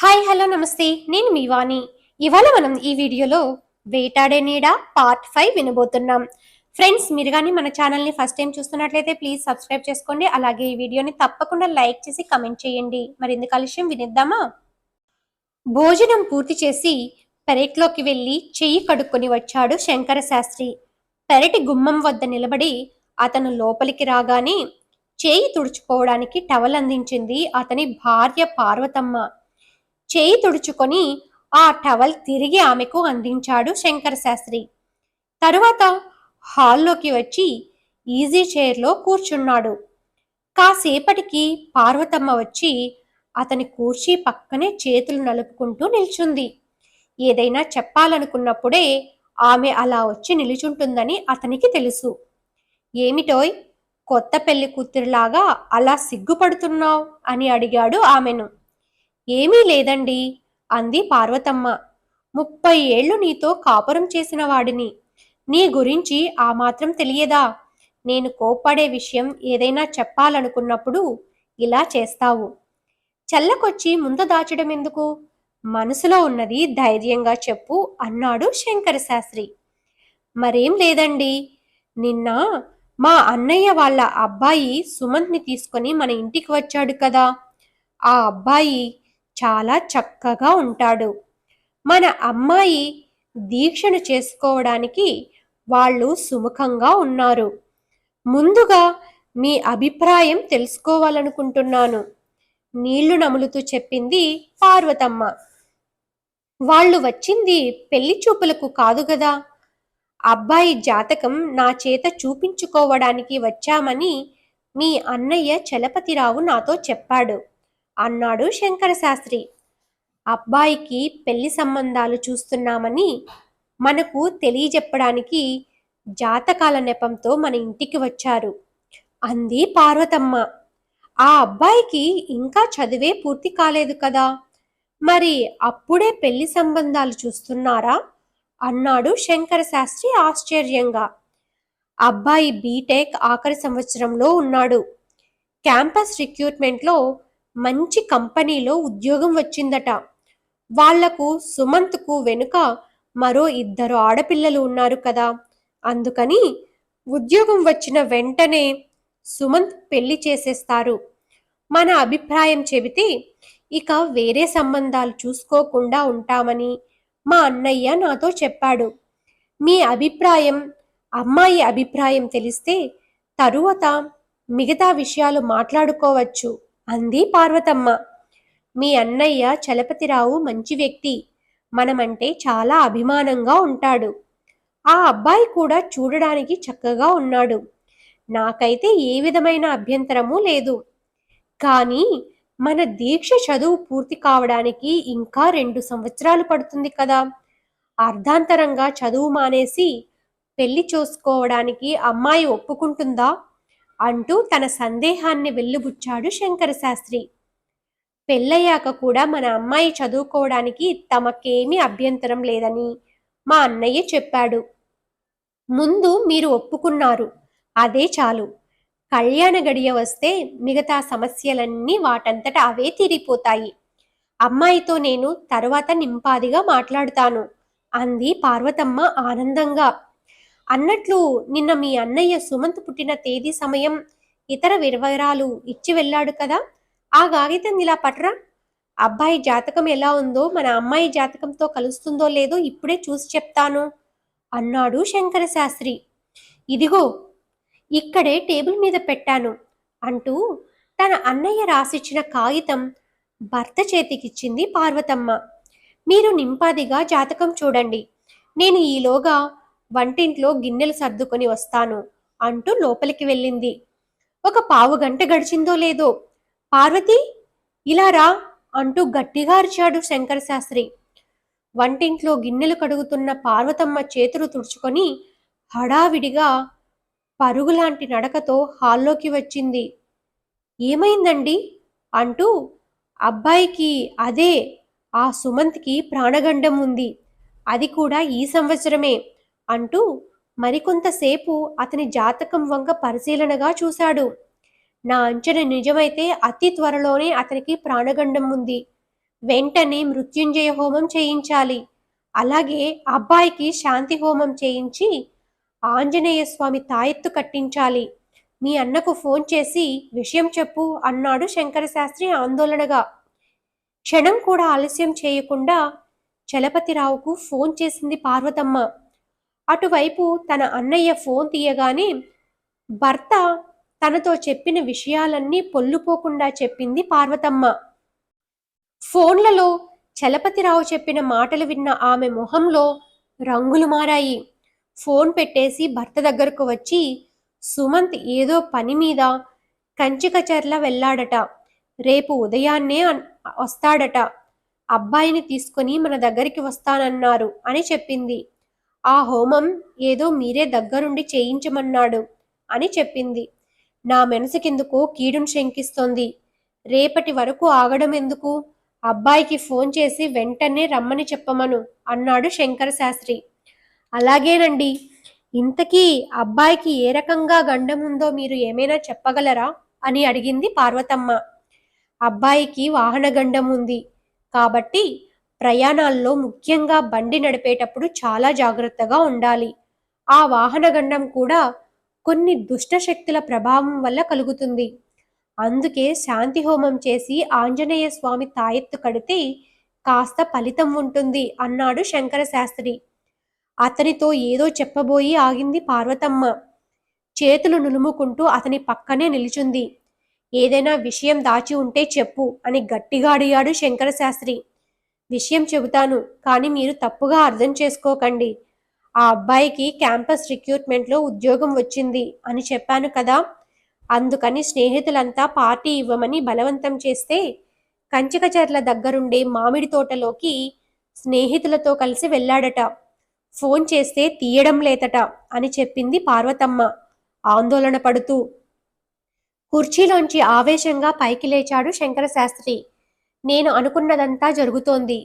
Hi hello నమస్తే. నేను మీ వాణి ఇవాళ మనం ఈ వీడియోలో వేటాడే నీడ పార్ట్ ఫైవ్ వినబోతున్నాం. ఫ్రెండ్స్ మీరు కానీ మన ఛానల్ని ఫస్ట్ టైం చూస్తున్నట్లయితే ప్లీజ్ సబ్స్క్రైబ్ చేసుకోండి. అలాగే ఈ వీడియోని తప్పకుండా లైక్ చేసి కమెంట్ చేయండి. మరి ఎందుకు ఆలస్యం వినిద్దామా? భోజనం పూర్తి చేసి పెరట్లోకి వెళ్ళి చెయ్యి కడుక్కొని వచ్చాడు శంకర శాస్త్రి. పెరటి గుమ్మం వద్ద నిలబడి అతను లోపలికి రాగానే చేయి తుడుచుకోవడానికి టవల్ అందించింది అతని భార్య పార్వతమ్మ. చేయి తుడుచుకొని ఆ టవల్ తిరిగి ఆమెకు అందించాడు శంకర శాస్త్రి. తరువాత హాల్లోకి వచ్చి ఈజీ చైర్లో కూర్చున్నాడు. కాసేపటికి పార్వతమ్మ వచ్చి అతని కూర్చి పక్కనే చేతులు నలుపుకుంటూ నిల్చుంది. ఏదైనా చెప్పాలనుకున్నప్పుడే ఆమె అలా వచ్చి నిలుచుంటుందని అతనికి తెలుసు. ఏమిటోయ్ కొత్త పెళ్ళి కూతురులాగా అలా సిగ్గుపడుతున్నావు? అని అడిగాడు ఆమెను. ఏమీ లేదండి అంది పార్వతమ్మ. ముప్పై ఏళ్ళు నీతో కాపురం చేసిన వాడిని. నీ గురించి ఆ మాత్రం తెలియదా? నేను కోప్పడే విషయం ఏదైనా చెప్పాలనుకున్నప్పుడు ఇలా చేస్తావు. చల్లకొచ్చి ముందు దాచడం ఎందుకు? మనసులో ఉన్నది ధైర్యంగా చెప్పు అన్నాడు శంకర శాస్త్రి. మరేం లేదండి. నిన్న మా అన్నయ్య వాళ్ళ అబ్బాయి సుమంత్ని తీసుకొని మన ఇంటికి వచ్చాడు కదా. ఆ అబ్బాయి చాలా చక్కగా ఉంటాడు. మన అమ్మాయి దీక్షను చేసుకోవడానికి వాళ్ళు సుముఖంగా ఉన్నారు. ముందుగా మీ అభిప్రాయం తెలుసుకోవాలనుకుంటున్నాను. నీళ్ళు నములుతూ చెప్పింది పార్వతమ్మ. వాళ్ళు వచ్చింది పెళ్ళి చూపులకు కాదు కదా అబ్బాయి జాతకం నా చేత చూపించుకోవడానికి వచ్చామని మీ అన్నయ్య చలపతిరావు నాతో చెప్పాడు. అన్నాడు శంకర శాస్త్రి. అబ్బాయికి పెళ్ళి సంబంధాలు చూస్తున్నామని మనకు తెలియజెప్పడానికి జాతకాల నెపంతో మన ఇంటికి వచ్చారు. అంది పార్వతమ్మ. ఆ అబ్బాయికి ఇంకా చదివే పూర్తి కాలేదు కదా? మరి అప్పుడే పెళ్ళి సంబంధాలు చూస్తున్నారా? అన్నాడు శంకర శాస్త్రి ఆశ్చర్యంగా. అబ్బాయి బీటెక్ ఆఖరి సంవత్సరంలో ఉన్నాడు. క్యాంపస్ రిక్రూట్మెంట్లో మంచి కంపెనీలో ఉద్యోగం వచ్చిందట. వాళ్ళకు సుమంత్కు వెనుక మరో ఇద్దరు ఆడపిల్లలు ఉన్నారు కదా. అందుకని ఉద్యోగం వచ్చిన వెంటనే సుమంత్ పెళ్ళి చేసేస్తారు. మన అభిప్రాయం చెబితే ఇక వేరే సంబంధాలు చూసుకోకుండా ఉంటామని మా అన్నయ్య నాతో చెప్పాడు. మీ అభిప్రాయం అమ్మాయి అభిప్రాయం తెలిస్తే తరువాత మిగతా విషయాలు మాట్లాడుకోవచ్చు. అంది పార్వతమ్మ. మీ అన్నయ్య చలపతిరావు మంచి వ్యక్తి. మనమంటే చాలా అభిమానంగా ఉంటాడు. ఆ అబ్బాయి కూడా చూడడానికి చక్కగా ఉన్నాడు. నాకైతే ఏ విధమైన అభ్యంతరము లేదు. కానీ మన దీక్ష చదువు పూర్తి కావడానికి ఇంకా రెండు సంవత్సరాలు పడుతుంది కదా. అర్ధాంతరంగా చదువు మానేసి పెళ్ళి చూసుకోవడానికి అమ్మాయి ఒప్పుకుంటుందా? అంటూ తన సందేహాన్ని వెల్లుబుచ్చాడు శంకర శాస్త్రి పెళ్ళయ్యాక కూడా మన అమ్మాయి చదువుకోవడానికి తమకేమీ అభ్యంతరం లేదని మా అన్నయ్య చెప్పాడు. ముందు మీరు ఒప్పుకున్నారు. అదే చాలు. కళ్యాణ గడియ వస్తే మిగతా సమస్యలన్నీ వాటంతట అవే తీరిపోతాయి. అమ్మాయితో నేను తర్వాత నింపాదిగా మాట్లాడుతాను అంది పార్వతమ్మ ఆనందంగా. అన్నట్లు నిన్న మీ అన్నయ్య సుమంత్ పుట్టిన తేదీ సమయం ఇతర వివరాలు ఇచ్చి వెళ్ళాడు కదా. ఆ కాగితం ఇలా పట్రా? అబ్బాయి జాతకం ఎలా ఉందో మన అమ్మాయి జాతకంతో కలుస్తుందో లేదో ఇప్పుడే చూసి చెప్తాను అన్నాడు శంకర శాస్త్రి. ఇదిగో ఇక్కడే టేబుల్ మీద పెట్టాను అంటూ తన అన్నయ్య రాసిచ్చిన కాగితం భర్త చేతికిచ్చింది పార్వతమ్మ. మీరు నింపాదిగా జాతకం చూడండి. నేను ఈలోగా వంటింట్లో గిన్నెలు సర్దుకొని వస్తాను అంటూ లోపలికి వెళ్ళింది. ఒక పావు గంట గడిచిందో లేదో పార్వతి ఇలా రా అంటూ గట్టిగా అరిచాడు శంకర శాస్త్రి. వంటింట్లో గిన్నెలు కడుగుతున్న పార్వతమ్మ చేతులు తుడుచుకొని హడావిడిగా పరుగులాంటి నడకతో హాల్లోకి వచ్చింది. ఏమైందండి? అంటూ అబ్బాయికి అదే ఆ సుమంత్కి ప్రాణగండం ఉంది. అది కూడా ఈ సంవత్సరమే. అంటూ మరికొంతసేపు అతని జాతకం వంక పరిశీలనగా చూశాడు. నా అంచనా నిజమైతే అతి త్వరలోనే అతనికి ప్రాణగండం ఉంది. వెంటనే మృత్యుంజయ హోమం చేయించాలి. అలాగే అబ్బాయికి శాంతి హోమం చేయించి ఆంజనేయ స్వామి తాయెత్తు కట్టించాలి. మీ అన్నకు ఫోన్ చేసి విషయం చెప్పు అన్నాడు శంకర శాస్త్రి ఆందోళనగా. క్షణం కూడా ఆలస్యం చేయకుండా చలపతిరావుకు ఫోన్ చేసింది పార్వతమ్మ. అటువైపు తన అన్నయ్య ఫోన్ తీయగానే భర్త తనతో చెప్పిన విషయాలన్నీ పొల్లుపోకుండా చెప్పింది పార్వతమ్మ. ఫోన్లలో చలపతిరావు చెప్పిన మాటలు విన్న ఆమె మొహంలో రంగులు మారాయి. ఫోన్ పెట్టేసి భర్త దగ్గరకు వచ్చి సుమంత్ ఏదో పని మీద కంచికచర్ల వెళ్ళాడట. రేపు ఉదయాన్నే వస్తాడట. అబ్బాయిని తీసుకొని మన దగ్గరికి వస్తానన్నారు అని చెప్పింది. ఆ హోమం ఏదో మీరే దగ్గరుండి చేయించమన్నాడు అని చెప్పింది. నా మనసుకెందుకు కీడును శంకిస్తోంది. రేపటి వరకు ఆగడం ఎందుకు? అబ్బాయికి ఫోన్ చేసి వెంటనే రమ్మని చెప్పమను అన్నాడు శంకర శాస్త్రి. అలాగేనండి. ఇంతకీ అబ్బాయికి ఏ రకంగా గండం ఉందో మీరు ఏమైనా చెప్పగలరా? అని అడిగింది పార్వతమ్మ. అబ్బాయికి వాహన గండం ఉంది. కాబట్టి ప్రయాణాల్లో ముఖ్యంగా బండి నడిపేటప్పుడు చాలా జాగ్రత్తగా ఉండాలి. ఆ వాహనగండం కూడా కొన్ని దుష్ట శక్తుల ప్రభావం వల్ల కలుగుతుంది. అందుకే శాంతి హోమం చేసి ఆంజనేయ స్వామి తాయెత్తు కడితే కాస్త ఫలితం ఉంటుంది అన్నాడు శంకర శాస్త్రి. అతనితో ఏదో చెప్పబోయి ఆగింది పార్వతమ్మ. చేతులు నులుముకుంటూ అతని పక్కనే నిలిచింది. ఏదైనా విషయం దాచి ఉంటే చెప్పు అని గట్టిగా అడిగాడు శంకర శాస్త్రి. విషయం చెబుతాను కానీ మీరు తప్పుగా అర్థం చేసుకోకండి. ఆ అబ్బాయికి క్యాంపస్ రిక్రూట్మెంట్లో ఉద్యోగం వచ్చింది అని చెప్పాను కదా. అందుకని స్నేహితులంతా పార్టీ ఇవ్వమని బలవంతం చేస్తే కంచికచర్ల దగ్గరుండే మామిడి తోటలోకి స్నేహితులతో కలిసి వెళ్ళాడట. ఫోన్ చేస్తే తీయడం లేదట అని చెప్పింది పార్వతమ్మ. ఆందోళన పడుతూ కుర్చీలోంచి ఆవేశంగా పైకి లేచాడు శంకర శాస్త్రి నేను అనుకున్నదంతా జరుగుతోంది.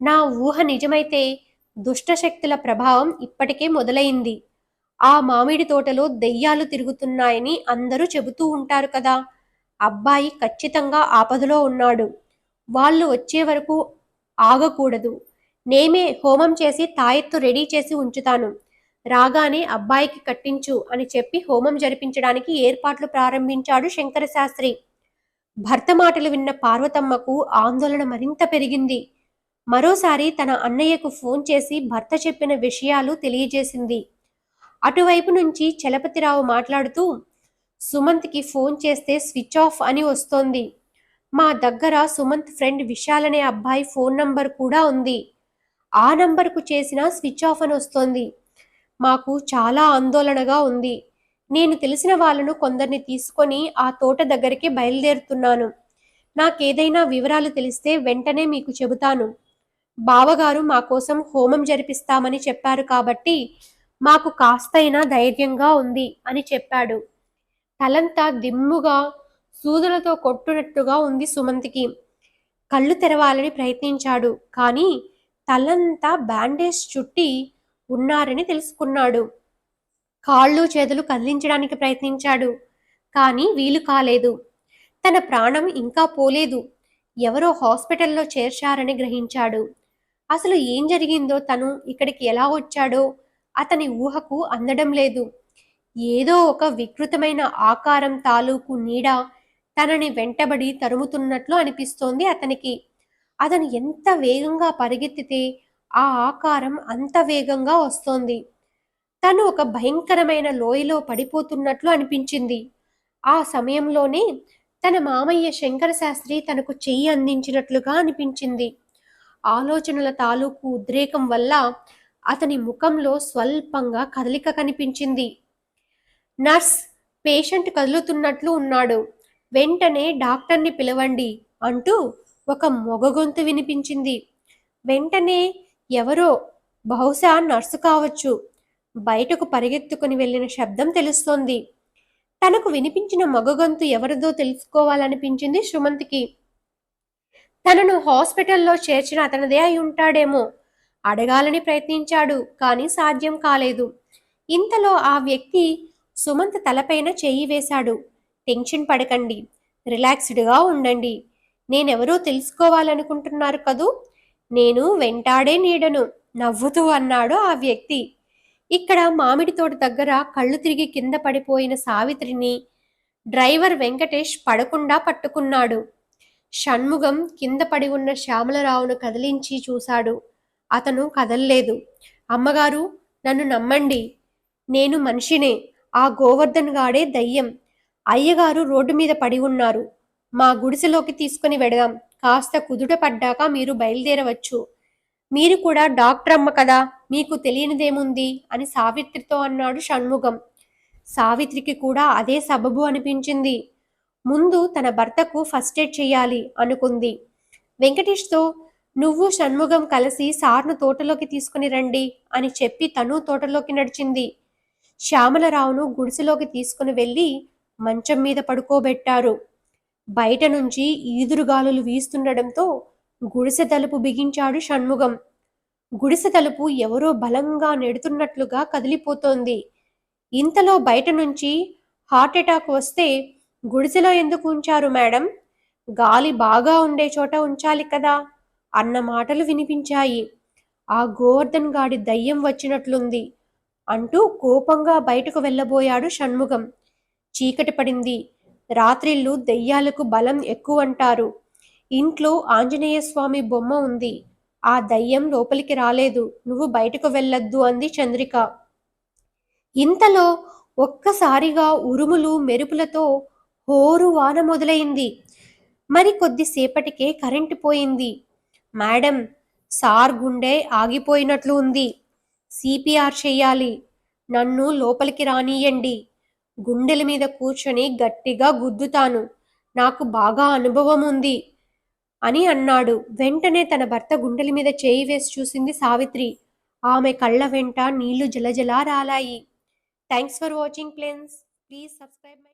నా ఊహ నిజమైతే దుష్టశక్తుల ప్రభావం ఇప్పటికే మొదలైంది. ఆ మామిడి తోటలో దెయ్యాలు తిరుగుతున్నాయని అందరూ చెబుతూ ఉంటారు కదా. అబ్బాయి ఖచ్చితంగా ఆపదలో ఉన్నాడు. వాళ్ళు వచ్చే వరకు ఆగకూడదు. నేమే హోమం చేసి తాయెత్తు రెడీ చేసి ఉంచుతాను. రాగానే అబ్బాయికి కట్టించు అని చెప్పి హోమం జరిపించడానికి ఏర్పాట్లు ప్రారంభించాడు శంకర శాస్త్రి భర్త మాటలు విన్న పార్వతమ్మకు ఆందోళన మరింత పెరిగింది. మరోసారి తన అన్నయ్యకు ఫోన్ చేసి భర్త చెప్పిన విషయాలు తెలియజేసింది. అటువైపు నుంచి చలపతిరావు మాట్లాడుతూ సుమంత్కి ఫోన్ చేస్తే స్విచ్ ఆఫ్ అని వస్తోంది. మా దగ్గర సుమంత్ ఫ్రెండ్ విశాల్ అనే అబ్బాయి ఫోన్ నంబర్ కూడా ఉంది. ఆ నంబర్కు చేసిన స్విచ్ ఆఫ్ అని వస్తోంది. మాకు చాలా ఆందోళనగా ఉంది. నేను తెలిసిన వాళ్ళను కొందరిని తీసుకొని ఆ తోట దగ్గరికి బయలుదేరుతున్నాను. నాకేదైనా వివరాలు తెలిస్తే వెంటనే మీకు చెబుతాను. బావగారు మా కోసం హోమం జరిపిస్తామని చెప్పారు కాబట్టి మాకు కాస్తైనా ధైర్యంగా ఉంది అని చెప్పాడు. తలంతా దిమ్ముగా సూదులతో కొట్టునట్టుగా ఉంది సుమంతికి. కళ్ళు తెరవాలని ప్రయత్నించాడు కానీ తలంతా బ్యాండేజ్ చుట్టి ఉన్నారని తెలుసుకున్నాడు. కాళ్ళు చేతులు కదిలించడానికి ప్రయత్నించాడు. కానీ వీలు కాలేదు. తన ప్రాణం ఇంకా పోలేదు. ఎవరో హాస్పిటల్లో చేర్చారని గ్రహించాడు. అసలు ఏం జరిగిందో తను ఇక్కడికి ఎలా వచ్చాడో అతని ఊహకు అందడం లేదు. ఏదో ఒక వికృతమైన ఆకారం తాలూకు నీడ తనని వెంటబడి తరుముతున్నట్లు అనిపిస్తోంది అతనికి. అతను ఎంత వేగంగా పరిగెత్తితే ఆ ఆకారం అంత వేగంగా వస్తోంది. తను ఒక భయంకరమైన లోయలో పడిపోతున్నట్లు అనిపించింది. ఆ సమయంలోనే తన మామయ్య శంకర శాస్త్రి తనకు చెయ్యి అందించినట్లుగా అనిపించింది. ఆలోచనల తాలూకు ఉద్రేకం వల్ల అతని ముఖంలో స్వల్పంగా కదలిక కనిపించింది. నర్స్ పేషెంట్ కదులుతున్నట్లు ఉన్నాడు. వెంటనే డాక్టర్ని పిలవండి అంటూ ఒక మొగ గొంతు వినిపించింది. వెంటనే ఎవరో బహుశా నర్సు కావచ్చు బయటకు పరిగెత్తుకుని వెళ్ళిన శబ్దం తెలుస్తోంది. తనకు వినిపించిన మగగంతు ఎవరిదో తెలుసుకోవాలనిపించింది సుమంత్కి. తనను హాస్పిటల్లో చేర్చిన అతనిదే అయి ఉంటాడేమో అడగాలని ప్రయత్నించాడు కానీ సాధ్యం కాలేదు. ఇంతలో ఆ వ్యక్తి సుమంత్ తలపైన చెయ్యి వేశాడు. టెన్షన్ పడకండి రిలాక్స్డ్గా ఉండండి. నేనెవరో తెలుసుకోవాలనుకుంటున్నారు కదూ? నేను వెంటాడే నీడను నవ్వుతూ అన్నాడు ఆ వ్యక్తి. ఇక్కడ మామిడి తోట దగ్గర కళ్ళు తిరిగి కింద పడిపోయిన సావిత్రిని డ్రైవర్ వెంకటేష్ పడకుండా పట్టుకున్నాడు. షణ్ముగం కింద పడి ఉన్న శ్యామలరావును కదిలించి చూశాడు. అతను కదల్లేదు. అమ్మగారు నన్ను నమ్మండి. నేను మనిషినే. ఆ గోవర్ధన్ గాడే దయ్యం. అయ్యగారు రోడ్డు మీద పడి ఉన్నారు. మా గుడిసెలోకి తీసుకుని వెడదాం. కాస్త కుదుట పడ్డాక మీరు బయలుదేరవచ్చు. మీరు కూడా డాక్టర్ అమ్మ కదా. మీకు తెలియనిదేముంది? అని సావిత్రితో అన్నాడు షణ్ముఖం. సావిత్రికి కూడా అదే సబబు అనిపించింది. ముందు తన భర్తకు ఫస్ట్ ఎయిడ్ చేయాలి అనుకుంది. వెంకటేష్తో నువ్వు షణ్ముఖం కలిసి సార్ను తోటలోకి తీసుకుని రండి అని చెప్పి తను తోటలోకి నడిచింది. శ్యామలరావును గుడిసెలోకి తీసుకుని వెళ్ళి మంచం మీద పడుకోబెట్టారు. బయట నుంచి ఈదురుగాలులు వీస్తుండడంతో గుడిసె తలుపు బిగించాడు షణ్ముఖం. గుడిసె తలుపు ఎవరో బలంగా నెడుతున్నట్లుగా కదిలిపోతోంది. ఇంతలో బయట నుంచి హార్ట్ అటాక్ వస్తే గుడిసెలో ఎందుకు ఉంచారు మేడం? గాలి బాగా ఉండే చోట ఉంచాలి కదా? అన్న మాటలు వినిపించాయి. ఆ గోవర్ధన్ గాడి దయ్యం వచ్చినట్లుంది. అంటూ కోపంగా బయటకు వెళ్ళబోయాడు షణ్ముగం చీకటి పడింది. రాత్రిళ్ళు దెయ్యాలకు బలం ఎక్కువంటారు. ఇంట్లో ఆంజనేయ స్వామి బొమ్మ ఉంది. ఆ దయ్యం లోపలికి రాలేదు. నువ్వు బయటకు వెళ్ళొద్దు అంది చంద్రిక. ఇంతలో ఒక్కసారిగా ఉరుములు మెరుపులతో హోరు వాన మొదలైంది. మరి కొద్దిసేపటికే కరెంటు పోయింది. మేడం సార్ గుండె ఆగిపోయినట్లు ఉంది. సిపిఆర్ చెయ్యాలి నన్ను లోపలికి రానియండి గుండెల మీద కూర్చొని గట్టిగా గుద్దుతాను. నాకు బాగా అనుభవం ఉంది. అని అన్నాడు. వెంటనే తన భర్త గుండెల మీద చేయి వేసి చూసింది సావిత్రి. ఆమె కళ్ళ వెంట నీళ్ళు జలజలా రాలాయి thanks for watching planes please subscribe my